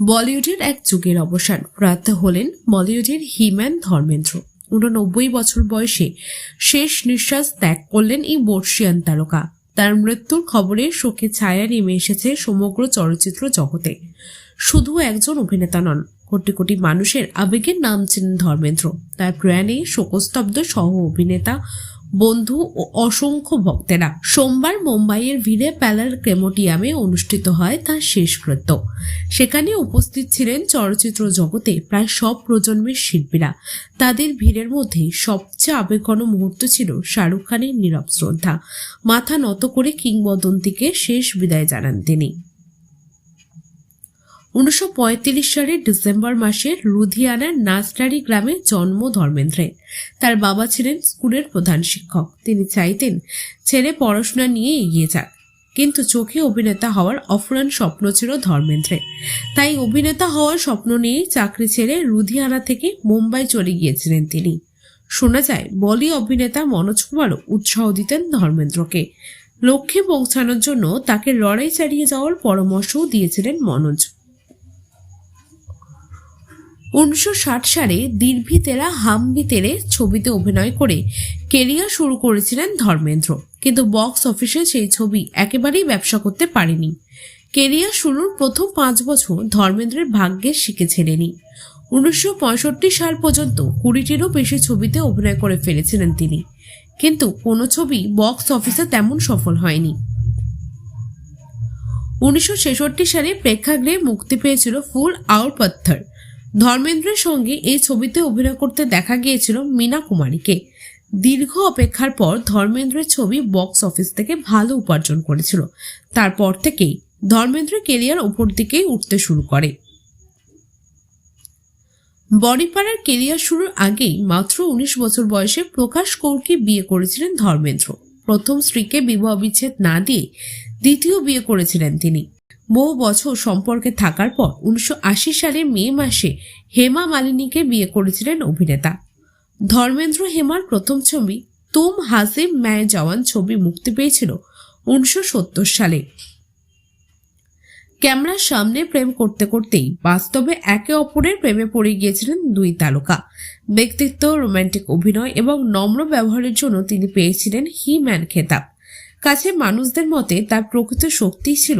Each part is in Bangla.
বলিউডের এক যুগের অবসান। প্রয়াত হলেন বলিউডের হিম্যান ধর্মেন্দ্র। উননব্বই বছর বয়সে শেষ নিঃশ্বাস ত্যাগ করলেন এই বর্ষিয়ান তারকা। তার মৃত্যুর খবরে শোকে ছায়া নেমে এসেছে সমগ্র চলচ্চিত্র জগতে। শুধু একজন অভিনেতা নন, কোটি কোটি মানুষের আবেগের নাম ছিলেন ধর্মেন্দ্র। তার প্রয়াণে শোকস্তব্ধ সহ অভিনেতা বন্ধু ও অসংখ্য ভক্তেরা। সোমবার মুম্বাইয়ের ভিড়ে প্যালার ক্রেমোটিয়ামে অনুষ্ঠিত হয় তার শেষকৃত্য সেখানে উপস্থিত ছিলেন চলচ্চিত্র জগতে প্রায় সব প্রজন্মের শিল্পীরা। তাদের ভিড়ের মধ্যে সবচেয়ে আবেগঘন মুহূর্ত ছিল শাহরুখ খানের নীরব শ্রদ্ধা। মাথা নত করে কিংবদন্তিকে শেষ বিদায় জানান তিনি। উনিশশো পঁয়ত্রিশ সালের ডিসেম্বর মাসে লুধিয়ানার নাস্টারি গ্রামে জন্ম ধর্মেন্দ্রের তার বাবা ছিলেন স্কুলের প্রধান শিক্ষক। তিনি চাইতেন ছেলে পড়াশোনা নিয়ে এগিয়ে যাক। কিন্তু চোখে অভিনেতা হওয়ার অফুরান স্বপ্ন ছিল ধর্মেন্দ্রের তাই অভিনেতা হওয়ার স্বপ্ন নিয়েই চাকরি ছেড়ে লুধিয়ানা থেকে মুম্বাই চলে গিয়েছিলেন তিনি। শোনা যায়, বলি অভিনেতা মনোজ কুমারও উৎসাহ দিতেন ধর্মেন্দ্রকে। লক্ষ্যে পৌঁছানোর জন্য তাকে লড়াই চালিয়ে যাওয়ার পরামর্শও দিয়েছিলেন মনোজ। উনিশশো ষাট সালে দির্ভি তেরা হামবি তেরে ছবিতে অভিনয় করে কেরিয়ার শুরু করেছিলেন ধর্মেন্দ্র। কিন্তু বক্স অফিসে সেই ছবি একেবারেই ব্যবসা করতে পারেনি। কেরিয়ার শুরুর প্রথম পাঁচ বছর ধর্মেন্দ্রের ভাগ্যের শিখে ছেড়েনি। উনিশশো সাল পর্যন্ত কুড়িটিরও বেশি ছবিতে অভিনয় করে ফেলেছিলেন তিনি। কিন্তু কোনো ছবি বক্স অফিসে তেমন সফল হয়নি। উনিশশো ছেষট্টি সালে প্রেক্ষাগৃহে মুক্তি পেয়েছিল ফুল আউর পত্থর। ধর্মেন্দ্রের সঙ্গে এই ছবিতে অভিনয় করতে দেখা গিয়েছিল মীনা কুমারীকে। দীর্ঘ অপেক্ষার পর ধর্মেন্দ্রের ছবি বক্স অফিস থেকে ভালো উপার্জন করেছিল। তারপর থেকেই ধর্মেন্দ্রের কেরিয়ার উপর দিকেই উঠতে শুরু করে। বডিপাড়ার কেরিয়ার শুরুর আগেই মাত্র উনিশ বছর বয়সে প্রকাশ কৌরকে বিয়ে করেছিলেন ধর্মেন্দ্র। প্রথম স্ত্রীকে বিবাহ বিচ্ছেদ না দিয়ে দ্বিতীয় বিয়ে করেছিলেন তিনি। বহু বছর সম্পর্কে থাকার পর উনিশশো সালের মে মাসে হেমা মালিনীকে বিয়ে করেছিলেন অভিনেতা। ধর্মেন্দ্র হেমার প্রথম ছবি তুম হাসিম ম্যায় জওয়ান ছবি মুক্তি পেয়েছিল উনিশশো সত্তর সালে। ক্যামেরার সামনে প্রেম করতে করতেই বাস্তবে একে অপরের প্রেমে পড়ে গিয়েছিলেন দুই তারকা। ব্যক্তিত্ব রোম্যান্টিক অভিনয় এবং নম্র ব্যবহারের জন্য তিনি পেয়েছিলেন হি ম্যান খেতাব। কাছে মানুষদের মতে তার প্রকৃত শক্তি ছিল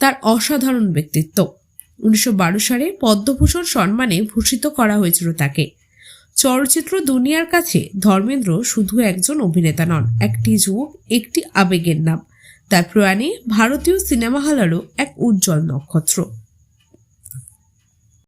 তার অসাধারণ ব্যক্তিত্ব। উনিশশো বারো সালে পদ্মভূষণ সম্মানে ভূষিত করা হয়েছিল তাকে। চলচ্চিত্র দুনিয়ার কাছে ধর্মেন্দ্র শুধু একজন অভিনেতা নন, একটি যুগ একটি আবেগের নাম। তার প্রয়াণে ভারতীয় সিনেমা হলেরও এক উজ্জ্বল নক্ষত্র।